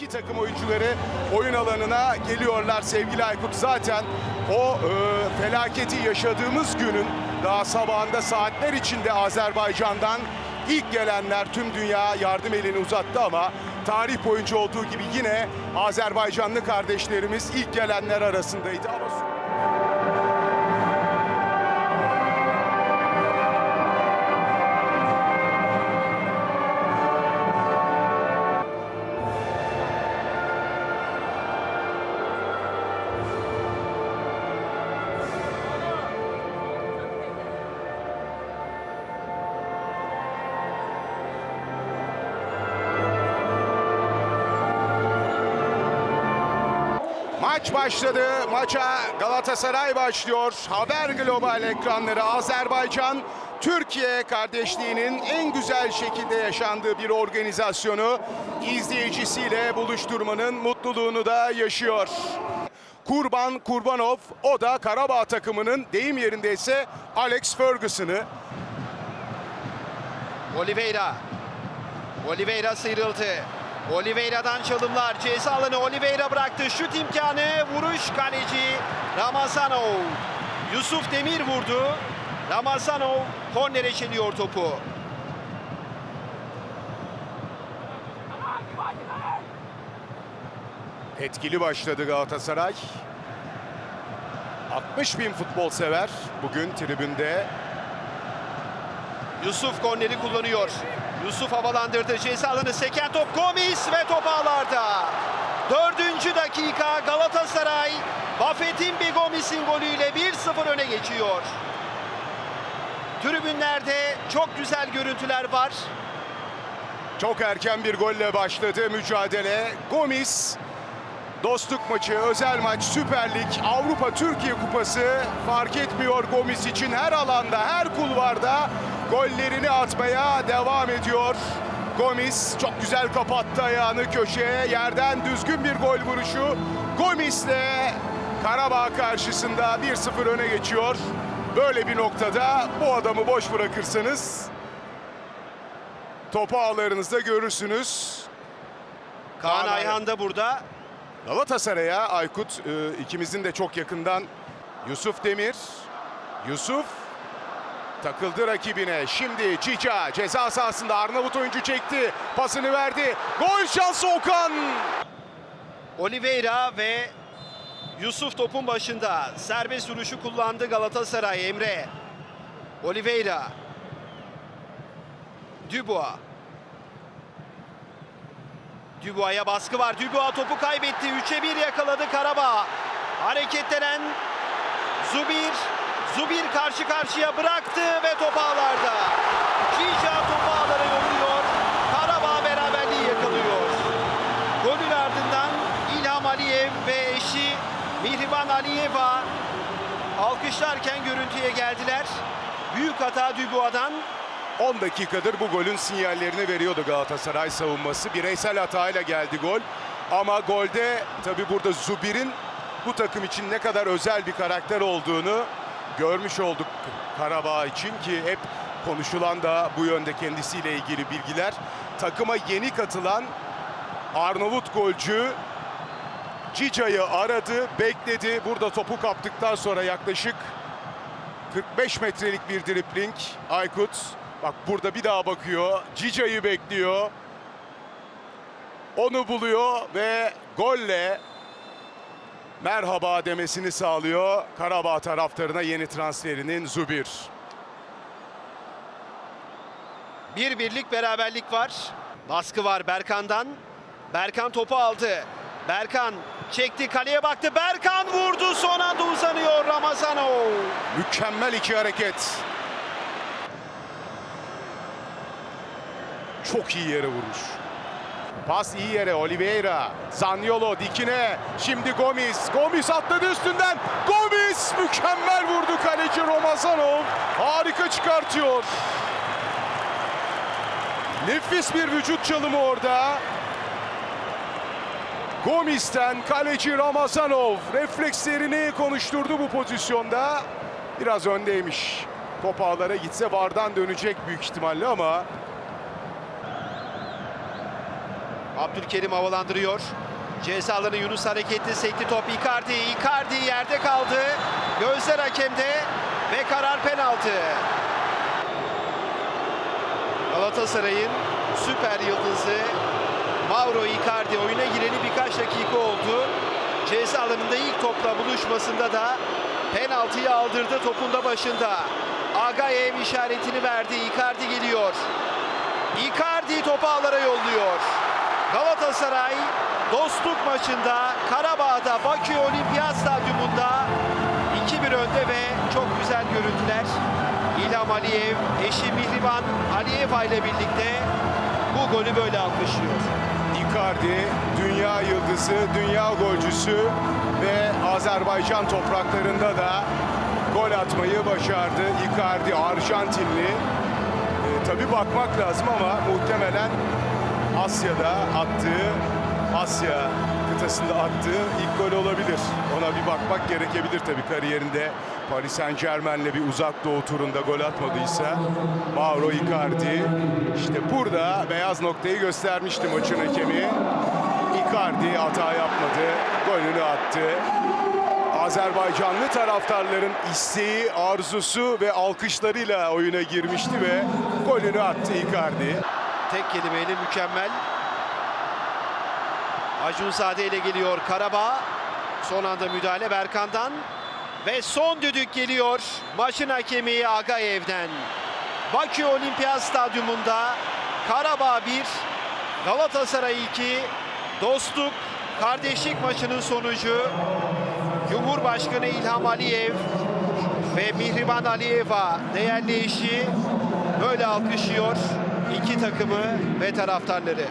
İki takım oyuncuları oyun alanına geliyorlar sevgili Aykut. Zaten o e, felaketi yaşadığımız günün daha sabahında saatler içinde Azerbaycan'dan ilk gelenler tüm dünya yardım elini uzattı ama tarih boyunca olduğu gibi yine Azerbaycanlı kardeşlerimiz ilk gelenler arasındaydı. Ama... Maç başladı. Maça Galatasaray başlıyor. Haber Global ekranları Azerbaycan Türkiye kardeşliğinin en güzel şekilde yaşandığı bir organizasyonu izleyicisiyle buluşturmanın mutluluğunu da yaşıyor. Kurban Kurbanov o da Karabağ takımının deyim yerindeyse Alex Ferguson'ı. Oliveira. Oliveira sıyrıldı. Oliveira'dan çalımlar. Ceza alanı Oliveira bıraktı. Şut imkanı. Vuruş kaleci Ramazanov. Yusuf Demir vurdu. Ramazanov kornere çeliyor topu. Etkili başladı Galatasaray. 60 bin futbol sever bugün tribünde. Yusuf korneri kullanıyor. Yusuf havalandırdı. Ceza alanı seken top Gomis ve top ağlarda. Dördüncü dakika Galatasaray Buffett'in bir Gomis'in golüyle 1-0 öne geçiyor. Tribünlerde çok güzel görüntüler var. Çok erken bir golle başladı mücadele. Gomis dostluk maçı, özel maç, Süper Lig, Avrupa Türkiye Kupası fark etmiyor Gomis için her alanda, her kulvarda gollerini atmaya devam ediyor. Gomis çok güzel kapattı ayağını köşeye. Yerden düzgün bir gol vuruşu. Gomis'le Karabağ karşısında 1-0 öne geçiyor. Böyle bir noktada bu adamı boş bırakırsanız topu ağlarınızda görürsünüz. Kaan Ayhan da burada. Galatasaray'a Aykut e, ikimizin de çok yakından Yusuf Demir. Yusuf takıldı rakibine. Şimdi Cica ceza sahasında Arnavut oyuncu çekti. Pasını verdi. Gol şansı Okan. Oliveira ve Yusuf topun başında. Serbest vuruşu kullandı Galatasaray Emre. Oliveira. Dubois. Dubois'a baskı var. Dubois topu kaybetti. 3'e 1 yakaladı Karabağ. Hareketlenen Zubir. Zubir karşı karşıya bıraktı ve top ağlarda. Cica topu ağlara yolluyor. Karabağ beraberliği yakalıyor. Golün ardından İlham Aliyev ve eşi Mihriban Aliyeva alkışlarken görüntüye geldiler. Büyük hata Dubois'dan 10 dakikadır bu golün sinyallerini veriyordu Galatasaray savunması. Bireysel hatayla geldi gol. Ama golde tabi burada Zubir'in bu takım için ne kadar özel bir karakter olduğunu görmüş olduk Karabağ için ki hep konuşulan da bu yönde kendisiyle ilgili bilgiler. Takıma yeni katılan Arnavut golcü Cica'yı aradı, bekledi. Burada topu kaptıktan sonra yaklaşık 45 metrelik bir dripling Aykut. Bak burada bir daha bakıyor. Cica'yı bekliyor. Onu buluyor ve golle merhaba demesini sağlıyor. Karabağ taraftarına yeni transferinin Zubir. Bir birlik beraberlik var. Baskı var Berkan'dan. Berkan topu aldı. Berkan çekti kaleye baktı. Berkan vurdu son anda uzanıyor Ramazanov. Mükemmel iki hareket. Çok iyi yere vuruş. Pas iyi yere Oliveira. Zaniolo dikine. Şimdi Gomis. Gomis atladı üstünden. Gomis mükemmel vurdu kaleci Ramazanov. Harika çıkartıyor. Nefis bir vücut çalımı orada. Gomis'ten kaleci Ramazanov reflekslerini konuşturdu bu pozisyonda. Biraz öndeymiş. Top ağlara gitse vardan dönecek büyük ihtimalle ama Abdülkerim havalandırıyor. Ceza Yunus hareketli sekti top Icardi. Icardi yerde kaldı. Gözler hakemde ve karar penaltı. Galatasaray'ın süper yıldızı Mauro Icardi oyuna gireli birkaç dakika oldu. Ceza alanında ilk topla buluşmasında da penaltıyı aldırdı topun da başında. Agayev işaretini verdi. Icardi geliyor. Icardi topu ağlara yolluyor. Galatasaray dostluk maçında Karabağ'da Bakü Olimpiyat Stadyumunda 2-1 önde ve çok güzel görüntüler. İlham Aliyev, eşi Mihriban Aliyeva ile birlikte bu golü böyle alkışlıyor. Icardi, dünya yıldızı, dünya golcüsü ve Azerbaycan topraklarında da gol atmayı başardı. Icardi Arjantinli. E, tabii bakmak lazım ama muhtemelen Asya'da attığı, Asya kıtasında attığı ilk gol olabilir. Ona bir bakmak gerekebilir tabii kariyerinde. Paris Saint Germain'le bir uzak doğu turunda gol atmadıysa Mauro Icardi işte burada beyaz noktayı göstermişti maçın hakemi. Icardi hata yapmadı, golünü attı. Azerbaycanlı taraftarların isteği, arzusu ve alkışlarıyla oyuna girmişti ve golünü attı Icardi. Tek kelimeyle mükemmel. Acun Sade ile geliyor Karabağ. Son anda müdahale Berkan'dan. Ve son düdük geliyor maçın hakemi Agayev'den. Bakü Olimpiyat Stadyumunda Karabağ 1, Galatasaray 2, dostluk, kardeşlik maçının sonucu Cumhurbaşkanı İlham Aliyev ve Mihriban Aliyeva değerli eşi böyle alkışlıyor iki takımı ve taraftarları.